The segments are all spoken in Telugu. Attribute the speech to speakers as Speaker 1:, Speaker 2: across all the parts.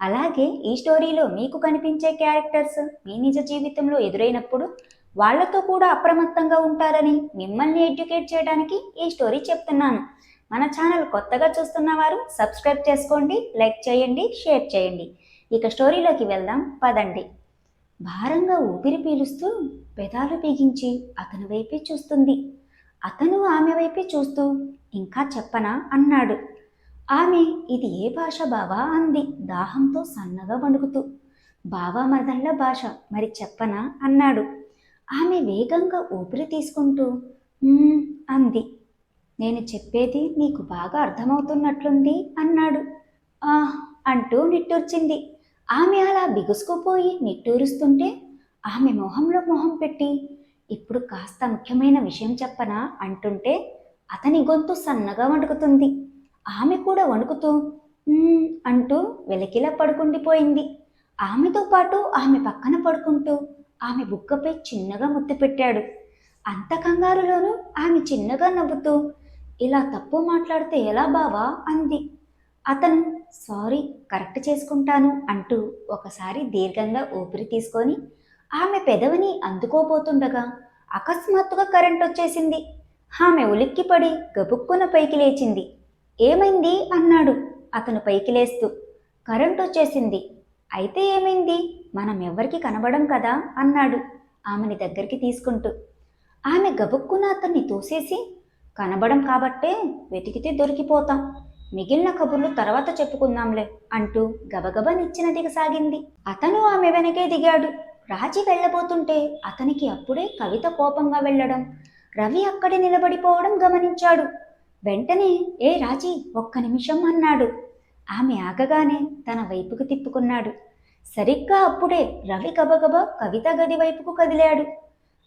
Speaker 1: అలాగే ఈ స్టోరీలో మీకు కనిపించే క్యారెక్టర్స్ మీ నిజ జీవితంలో ఎదురైనప్పుడు వాళ్ళతో కూడా అప్రమత్తంగా ఉంటారని మిమ్మల్ని ఎడ్యుకేట్ చేయడానికి ఈ స్టోరీ చెప్తున్నాను. మన ఛానల్ కొత్తగా చూస్తున్న వారు సబ్స్క్రైబ్ చేసుకోండి లైక్ చేయండి షేర్ చేయండి. ఇక స్టోరీలోకి వెళ్దాం పదండి. భారంగా ఊపిరి పీలుస్తూ పెదాలు బిగించి అతని వైపే చూస్తుంది. అతను ఆమె వైపే చూస్తూ ఇంకా చెప్పనా? అన్నాడు. ఆమె ఇది ఏ భాష బావా? అంది. దాహంతో సన్నగా వణుకుతూ బావా మరదళ్ళ భాష మరి చెప్పనా? అన్నాడు. ఆమె వేగంగా ఊపిరి తీసుకుంటూ అంది. నేను చెప్పేది నీకు బాగా అర్థమవుతున్నట్లుంది అన్నాడు. ఆ అంటూ నిట్టూర్చింది. ఆమె అలా బిగుసుకుపోయి నిట్టూరుస్తుంటే ఆమె మొహంలో మొహం పెట్టి ఇప్పుడు కాస్త ముఖ్యమైన విషయం చెప్పనా? అంటుంటే అతని గొంతు సన్నగా వణుకుతుంది. ఆమె కూడా వణుకుతూ అంటూ వెలకిలా పడుకుండిపోయింది. ఆమెతో పాటు ఆమె పక్కన పడుకుంటూ ఆమె బుక్కపై చిన్నగా ముద్దు పెట్టాడు. అంత కంగారులోనూ ఆమె చిన్నగా నవ్వుతూ ఇలా తప్పు మాట్లాడితే ఎలా బావా? అంది. అతను సారీ కరెక్ట్ చేసుకుంటాను అంటూ ఒకసారి దీర్ఘంగా ఊపిరి తీసుకొని ఆమె పెదవిని అందుకోబోతుండగా అకస్మాత్తుగా కరెంట్ వచ్చేసింది ఆమె ఉలిక్కిపడి గబుక్కున పైకి లేచింది. ఏమైంది? అన్నాడు. అతను పైకి లేస్తూ. కరెంట్ వచ్చేసింది. అయితే ఏమైంది? మనం ఎవ్వరికి కనబడం కదా? అన్నాడు. ఆమెని దగ్గరికి తీసుకుంటూ. ఆమె గబుక్కున అతన్ని తోసేసి కనబడం కాబట్టే వెతికితే దొరికిపోతాం. మిగిలిన కబుర్లు తర్వాత చెప్పుకుందాంలే అంటూ గబగబా నిచ్చెన దిగసాగింది అతను ఆమె వెనకే దిగాడు. రాజీ వెళ్ళబోతుంటే అతనికి అప్పుడే కవిత కోపంగా వెళ్ళడం. రవి అక్కడే నిలబడిపోవడం గమనించాడు. వెంటనే ఏ రాజీ ఒక్క నిమిషం అన్నాడు. ఆమె ఆగగానే తన వైపుకు తిప్పుకున్నాడు. సరిగ్గా అప్పుడే రవి గబగబ కవిత గది వైపుకు కదిలాడు.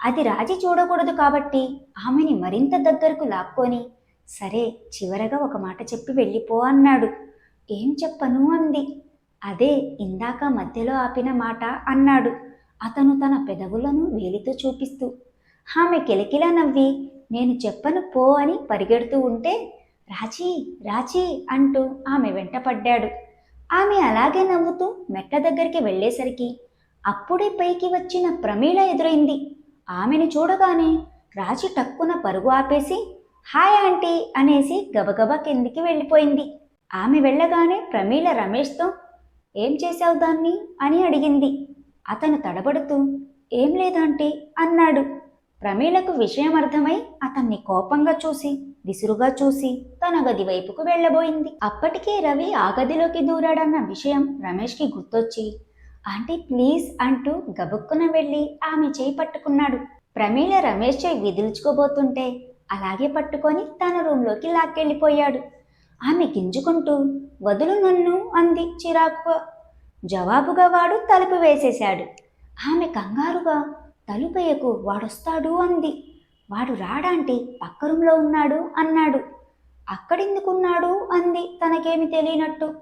Speaker 1: అది రాజీ చూడకూడదు కాబట్టి ఆమెని మరింత దగ్గరకు లాక్కొని సరే చివరగా ఒక మాట చెప్పి వెళ్ళిపో అన్నాడు. ఏం చెప్పను అంది. అదే ఇందాక మధ్యలో ఆపిన మాట అన్నాడు. అతను తన పెదవులను వేలితో చూపిస్తూ ఆమె కిలకిలా నవ్వి నేను చెప్పను పో అని పరిగెడుతూ ఉంటే రాజీ రాజీ అంటూ ఆమె వెంట పడ్డాడు. ఆమె అలాగే నవ్వుతూ మెట్ల దగ్గరికి వెళ్ళేసరికి అప్పుడే పైకి వచ్చిన ప్రమీళ ఎదురైంది. ఆమెను చూడగానే రాజీ టక్కున పరుగు ఆపేసి హాయ్ ఆంటీ అనేసి గబగబా కిందికి వెళ్ళిపోయింది. ఆమె వెళ్ళగానే ప్రమీళ రమేష్తో ఏం చేశావు దాన్ని? అని అడిగింది. అతను తడబడుతూ ఏం లేదాంటీ అన్నాడు. ప్రమీలకు విషయం అర్థమై అతన్ని కోపంగా చూసి విసురుగా చూసి తన గది వైపుకు వెళ్ళబోయింది. అప్పటికే రవి ఆ గదిలోకి దూరాడన్న విషయం రమేష్కి గుర్తొచ్చి ఆంటీ ప్లీజ్ అంటూ గబుక్కున వెళ్ళి ఆమె చేయి పట్టుకున్నాడు. ప్రమీల రమేష్ చేయి విదిల్చుకోబోతుంటే అలాగే పట్టుకొని తన రూంలోకి లాక్కెళ్ళిపోయాడు. ఆమె గింజుకుంటూ వదులు నన్ను అంది చిరాకుగా. జవాబుగా వాడు తలుపు వేసేశాడు. ఆమె కంగారుగా తలుపేయకు వాడొస్తాడు అంది. వాడు రాడాంటి పక్క రూంలో ఉన్నాడు అన్నాడు. అక్కడెందుకున్నాడు అంది తనకేమి తెలియనట్టు.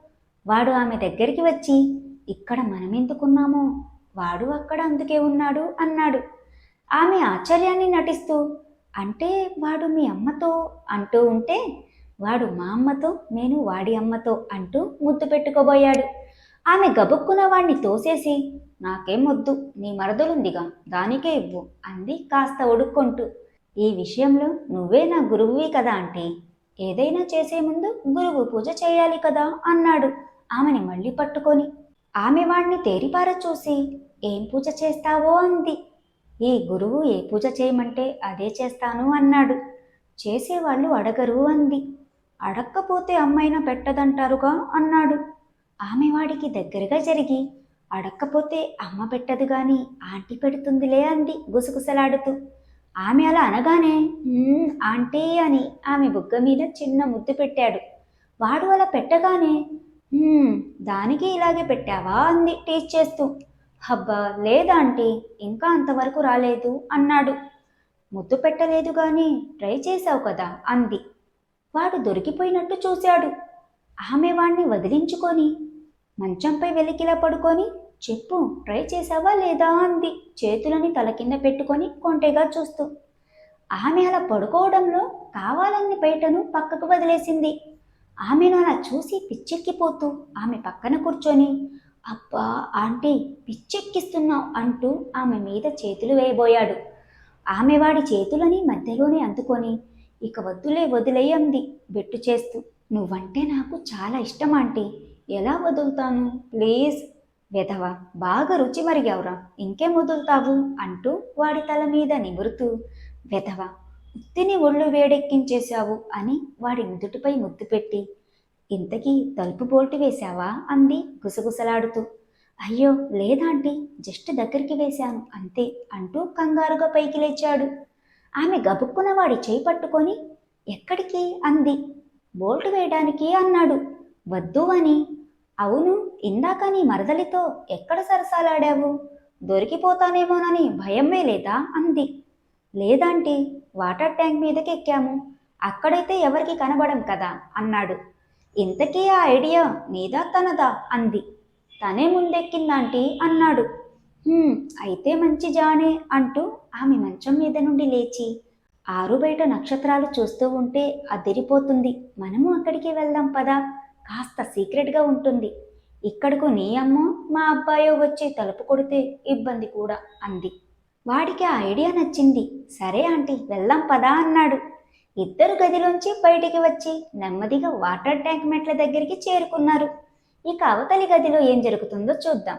Speaker 1: వాడు ఆమె దగ్గరికి వచ్చి ఇక్కడ మనమెందుకున్నామో వాడు అక్కడ అందుకే ఉన్నాడు అన్నాడు. ఆమె ఆశ్చర్యాన్ని నటిస్తూ అంటే వాడు మీ అమ్మతో అంటూ ఉంటే వాడు మా అమ్మతో నేను వాడి అమ్మతో అంటూ ముద్దు పెట్టుకోబోయాడు. ఆమె గబుక్కున వాణ్ణి తోసేసి నాకేం వద్దు నీ మరదలుందిగా దానికే ఇవ్వు అంది కాస్త ఒడుక్కుంటూ. ఈ విషయంలో నువ్వే నా గురువువి కదా అంటే ఏదైనా చేసే ముందు గురువు పూజ చేయాలి కదా అన్నాడు. ఆమెని మళ్ళీ పట్టుకొని. ఆమె వాణ్ణి తేరిపార చూసి ఏం పూజ చేస్తావో అంది. ఈ గురువు ఏ పూజ చేయమంటే అదే చేస్తాను అన్నాడు. చేసేవాళ్ళు అడగరు అంది. అడక్కపోతే అమ్మైనా పెట్టదంటారుగా అన్నాడు. ఆమె వాడికి దగ్గరగా జరిగి అడక్కపోతే అమ్మ పెట్టదు గాని ఆంటీ పెడుతుందిలే అంది గుసగుసలాడుతూ. ఆమె అలా అనగానే ఆంటీ అని ఆమె బుగ్గ మీద చిన్న ముద్దు పెట్టాడు. వాడు అలా పెట్టగానే దానికి ఇలాగే పెట్టావా? అంది టీచ్ చేస్తూ. హబ్బా లేదా ఆంటీ ఇంకా అంతవరకు రాలేదు అన్నాడు. ముద్దు పెట్టలేదు గాని ట్రై చేశావు కదా అంది. వాడు దొరికిపోయినట్టు చూశాడు. ఆమె వాణ్ణి వదిలించుకొని మంచంపై వెలికిలా పడుకొని చెప్పు ట్రై చేసావా లేదా అంది. చేతులని తల కింద పెట్టుకొని కొంటెగా చూస్తూ. ఆమె అలా పడుకోవడంలో కావాలని బయటను పక్కకు వదిలేసింది. ఆమెను అలా చూసి పిచ్చెక్కిపోతూ ఆమె పక్కన కూర్చొని అబ్బా ఆంటీ పిచ్చెక్కిస్తున్నావు అంటూ ఆమె మీద చేతులు వేయబోయాడు. ఆమె వాడి చేతులని మధ్యలోనే అందుకొని ఇక వద్దులే వదిలేయంది బెట్టు చేస్తూ. నువ్వంటే నాకు చాలా ఇష్టం ఆంటీ. ఎలా వదులుతాను? ప్లీజ్. వెధవ బాగా రుచి మరిగావురా. ఇంకేం వదులుతావు? అంటూ వాడి తల మీద నిమురుతూ వెధవ ఉత్తిని ఒళ్ళు వేడెక్కించేశావు అని వాడి నుదుటిపై ముద్దు పెట్టి ఇంతకీ తలుపు బోల్టు వేశావా? అంది గుసగుసలాడుతూ. అయ్యో లేదాంటీ జస్ట్ దగ్గరికి వేశాను అంతే అంటూ కంగారుగా పైకి లేచాడు. ఆమె గబుక్కున వాడి చేయి పట్టుకొని ఎక్కడికి? అంది. బోల్ట్ వేయడానికి అన్నాడు. వద్దు అని అవును ఇందాక నీ మరదలితో ఎక్కడ సరసాలాడావు? దొరికిపోతానేమోనని భయమే లేదా? అంది. లేదంటే వాటర్ ట్యాంక్ మీదకి ఎక్కాము అక్కడైతే ఎవరికి కనబడం కదా? అన్నాడు. ఇంతకీ ఆ ఐడియా నీదా తనదా? అంది. తనే ముందెక్కిందాంటీ అన్నాడు. అయితే మంచి జానే అంటూ ఆమె మంచం మీద నుండి లేచి ఆరు బయట నక్షత్రాలు చూస్తూ ఉంటే అదిరిపోతుంది. మనము అక్కడికి వెళ్దాం పదా? కాస్త సీక్రెట్గా ఉంటుంది. ఇక్కడకు నీ అమ్మో మా అబ్బాయో వచ్చి తలుపు కొడితే ఇబ్బంది కూడా అంది. వాడికి ఆ ఐడియా నచ్చింది. సరే ఆంటీ వెళ్దాం పదా అన్నాడు. ఇద్దరు గదిలోంచి బయటికి వచ్చి నెమ్మదిగా వాటర్ ట్యాంక్ మెట్ల దగ్గరికి చేరుకున్నారు. ఇక అవతలి గదిలో ఏం జరుగుతుందో చూద్దాం.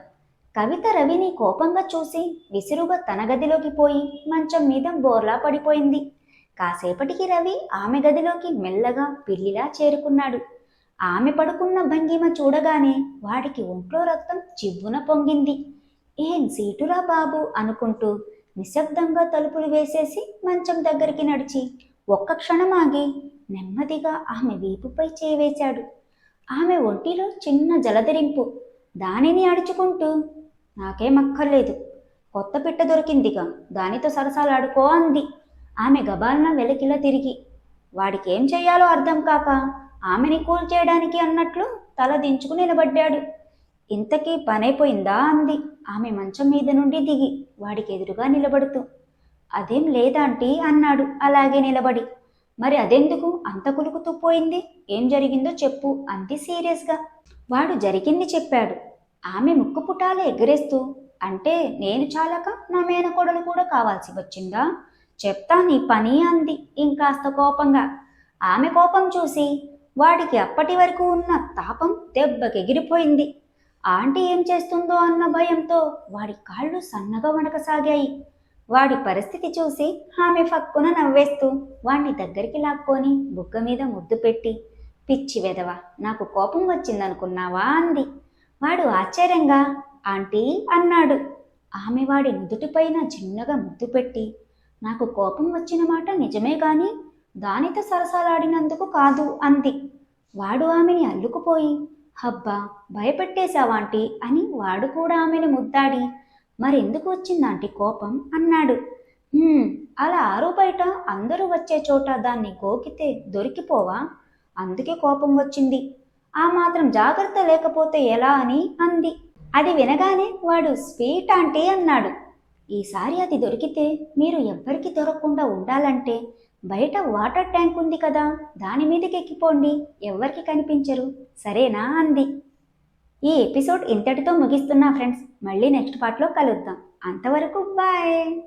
Speaker 1: కవిత రవిని కోపంగా చూసి విసురుగా తన గదిలోకి పోయి మంచం మీద బోర్లా పడిపోయింది. కాసేపటికి రవి ఆమె గదిలోకి మెల్లగా పిల్లిలా చేరుకున్నాడు. ఆమె పడుకున్న భంగిమ చూడగానే వాడికి ఒంట్లో రక్తం చివ్వున పొంగింది. ఏం సీటురా బాబు? అనుకుంటూ నిశ్శబ్దంగా తలుపులు వేసేసి మంచం దగ్గరికి నడిచి ఒక్క క్షణం ఆగి నెమ్మదిగా ఆమె వీపుపై చేవేశాడు. ఆమె ఒంటిలో చిన్న జలధరింపు దానిని అడుచుకుంటూ నాకేం అక్కర్లేదు. కొత్త పిట్ట దొరికిందిగా. దానితో సరసాలాడుకో అంది. ఆమె గబాలన వెలకిలా తిరిగి వాడికేం చేయాలో అర్థం కాక ఆమెని కూల్ చేయడానికి అన్నట్లు తల దించుకు నిలబడ్డాడు. ఇంతకీ పనైపోయిందా అంది. ఆమె మంచం మీద నుండి దిగి వాడికి ఎదురుగా నిలబడుతూ అదేం లేదాంటీ అన్నాడు. అలాగే నిలబడి మరి అదెందుకు? అంత కులుకుతూ పోయింది. ఏం జరిగిందో చెప్పు అంది సీరియస్గా. వాడు జరిగింది చెప్పాడు. ఆమె ముక్కు పుటాలు ఎగరేస్తూ అంటే నేను చాలక నా మేనకోడలు కూడా కావాల్సి వచ్చిందా? చెప్తా నీ పని అంది ఇంకాస్త కోపంగా. ఆమె కోపం చూసి వాడికి అప్పటి వరకు ఉన్న తాపం దెబ్బకెగిరిపోయింది. ఆంటీ ఏం చేస్తుందో అన్న భయంతో వాడి కాళ్ళు సన్నగా వణకసాగాయి. వాడి పరిస్థితి చూసి ఆమె ఫక్కున నవ్వేస్తూ వాణ్ణి దగ్గరికి లాక్కొని బుగ్గ మీద ముద్దు పెట్టి పిచ్చి వెదవ నాకు కోపం వచ్చిందనుకున్నావా? అంది. వాడు ఆశ్చర్యంగా ఆంటీ అన్నాడు. ఆమె వాడి నుదుటిపైన చిన్నగా ముద్దు పెట్టి నాకు కోపం వచ్చిన మాట నిజమే కానీ దానితో సరసాలాడినందుకు కాదు అంది. వాడు ఆమెని అల్లుకుపోయి హబ్బా భయపెట్టేశావాంటి అని వాడు కూడా ఆమెను ముద్దాడి. మరెందుకు వచ్చిందాంటి కోపం? అన్నాడు. అలా ఆరు బయట అందరూ వచ్చే చోట దాన్ని గోకితే దొరికిపోవా? అందుకే కోపం వచ్చింది. ఆ మాత్రం జాగ్రత్త లేకపోతే ఎలా అని అంది. అది వినగానే వాడు స్వీట్ ఆంటీ అన్నాడు. ఈసారి అది దొరికితే మీరు ఎవ్వరికి దొరకకుండా ఉండాలంటే బయట వాటర్ ట్యాంక్ ఉంది కదా దాని మీదకి ఎక్కిపోండి. ఎవ్వరికి కనిపించరు. సరేనా అంది. ఈ ఎపిసోడ్ ఇంతటితో ముగిస్తున్నా ఫ్రెండ్స్. మళ్ళీ నెక్స్ట్ పార్ట్లో కలుద్దాం. అంతవరకు బాయ్.